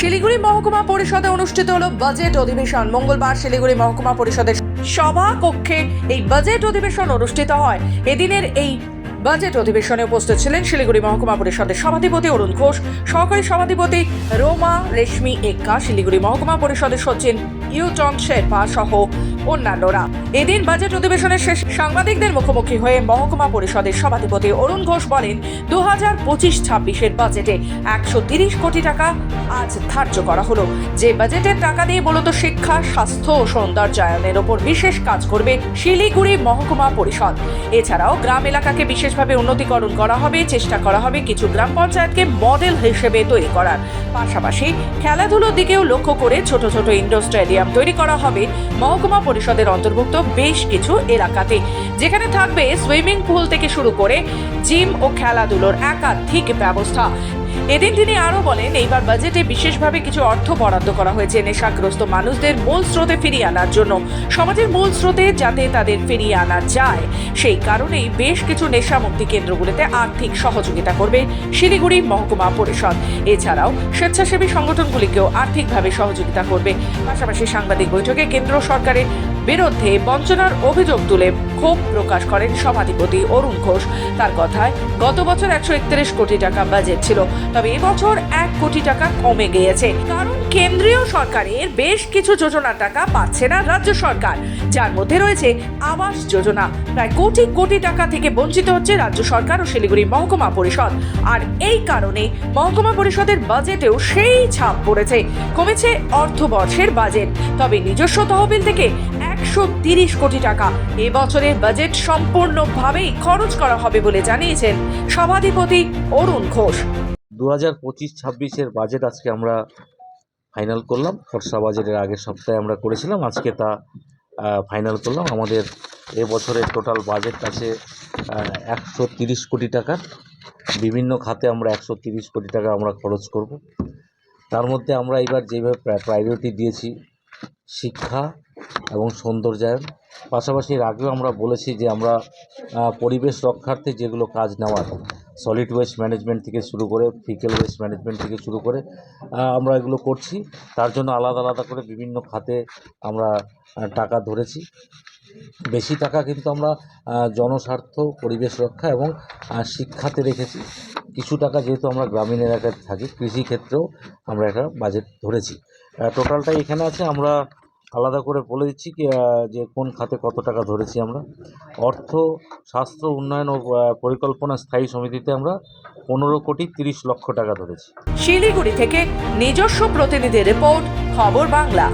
শিলিগুড়ি মহকুমা পরিষদে অনুষ্ঠিত হলো বাজেট অধিবেশন। মঙ্গলবার শিলিগুড়ি মহকুমা পরিষদের সভা কক্ষে এই বাজেট অধিবেশন অনুষ্ঠিত হয়। এদিনের এই বাজেট অধিবেশনে উপস্থিত ছিলেন শিলিগুড়ি মহকুমা পরিষদের সভাধিপতি অরুণ ঘোষ, সহকারী সভাধিপতি রোমা রেশমি এক্কা, শিলিগুড়ি মহকুমা পরিষদের সচিন ইউটন শেরপা সহ অন্যান্যরা। এদিন বাজেট অধিবেশনের শেষ সাংবাদিকদের মুখোমুখি হয়ে মহকুমা পরিষদের সভাধিপতি অরুণ ঘোষ বলেন দু হাজার পঁচিশ ছাব্বিশের বাজেটে একশো তিরিশ কোটি টাকা আজ ধার্য করা হলো। যে বাজেটের টাকা দিয়ে মূলত শিক্ষা, স্বাস্থ্য ও সৌন্দর্যায়নের ওপর বিশেষ কাজ করবে শিলিগুড়ি মহকুমা পরিষদ। এছাড়াও গ্রাম এলাকাকে বিশেষভাবে উন্নতিকরণ করা হবে, চেষ্টা করা হবে কিছু গ্রাম পঞ্চায়েতকে মডেল হিসেবে তৈরি করার। পাশাপাশি খেলাধুলোর দিকেও লক্ষ্য করে ছোট ছোট ইন্ডোর স্টেডিয়াম তৈরি করা হবে মহকুমা পরিষদের অন্তর্ভুক্ত বেশ কিছু এলাকাতে, যেখানে থাকবে সুইমিং পুল থেকে শুরু করে জিম ও খেলাধুলোর একাধিক ব্যবস্থা। এদিন তিনি আরও বলেন, এইবার বাজেটে বিশেষভাবে কিছু অর্থ বরাদ্দ করা হয়েছে নেশাগ্রস্ত মানুষদের মূল স্রোতে ফিরিয়ে আনার জন্য। সমাজের মূল স্রোতে যাতে তাদের ফিরিয়ে আনা যায়, সেই কারণেই বেশ কিছু নেশামুক্তি কেন্দ্রগুলিতে আর্থিক সহযোগিতা করবে শিলিগুড়ি মহকুমা পরিষদ। এছাড়াও স্বেচ্ছাসেবী সংগঠনগুলিকেও আর্থিকভাবে সহযোগিতা করবে। পাশাপাশি সাংবাদিক বৈঠকে কেন্দ্র সরকারের বিরুদ্ধে বঞ্চনার অভিযোগ তুলে ক্ষোভ প্রকাশ করেন সভাধিপতি অরুণ ঘোষ। তার কথায়, গত বছর একশো একত্রিশ কোটি টাকা বাজেট ছিল, তবে এবছর এক কোটি টাকা কমে গিয়েছে। কারণ কেন্দ্রীয় সরকারের বেশ কিছু যোজনার টাকা পাচ্ছে না রাজ্য সরকার, যার মধ্যে রয়েছে আবাস যোজনা। প্রায় কোটি কোটি টাকা থেকে বঞ্চিত হচ্ছে রাজ্য সরকার ও শিলিগুড়ি মহকুমা পরিষদ। আর এই কারণে মহকুমা পরিষদের বাজেটেও সেই ছাপ পড়েছে। কমেছে অর্থবর্ষের বাজেট। তবে নিজস্ব তহবিল থেকে একশো তিরিশ কোটি টাকা। এবছরের বাজেট সম্পূর্ণভাবেই খরচ করা হবে বলে জানিয়েছেন সভাধিপতি অরুণ ঘোষ। দু হাজার পঁচিশ ছাব্বিশের বাজেট আজকে আমরা ফাইনাল করলাম। খরচা বাজেটের আগের সপ্তাহে আমরা করেছিলাম। আজকে তা ফাইনাল করলাম। আমাদের এবছরের টোটাল বাজেট আছে একশো তিরিশ কোটি টাকার বিভিন্ন খাতে আমরা একশো তিরিশ কোটি টাকা আমরা খরচ করব। তার মধ্যে আমরা এবার যেভাবে প্রায়োরিটি দিয়েছি শিক্ষা এবং সৌন্দর্যায়ন। পাশাপাশি এর আগেও আমরা বলেছি যে আমরা পরিবেশ রক্ষার্থে যেগুলো কাজ নেওয়ার সলিড ওয়েস্ট ম্যানেজমেন্ট থেকে শুরু করে ফিকেল ওয়েস্ট ম্যানেজমেন্ট থেকে শুরু করে আমরা এগুলো করছি। তার জন্য আলাদা আলাদা করে বিভিন্ন খাতে আমরা টাকা ধরেছি। বেশি টাকা কিন্তু আমরা জনস্বার্থ, পরিবেশ রক্ষা এবং শিক্ষাতে রেখেছি। কিছু টাকা যেহেতু আমরা গ্রামীণ এলাকায় থাকি, কৃষি ক্ষেত্রেও আমরা একটা বাজেট ধরেছি। টোটালটাই এখানে আছে, আমরা আলাদা করে বলে দিচ্ছি কি যে কোন খাতে কত টাকা ধরেছি আমরা। অর্থ স্বাস্থ্য উন্নয়ন ও পরিকল্পনা স্থায়ী সমিতিতে আমরা পনেরো কোটি তিরিশ লক্ষ টাকা ধরেছি। শিলিগুড়ি থেকে নিজস্ব প্রতিনিধি রিপোর্ট, খবর বাংলা।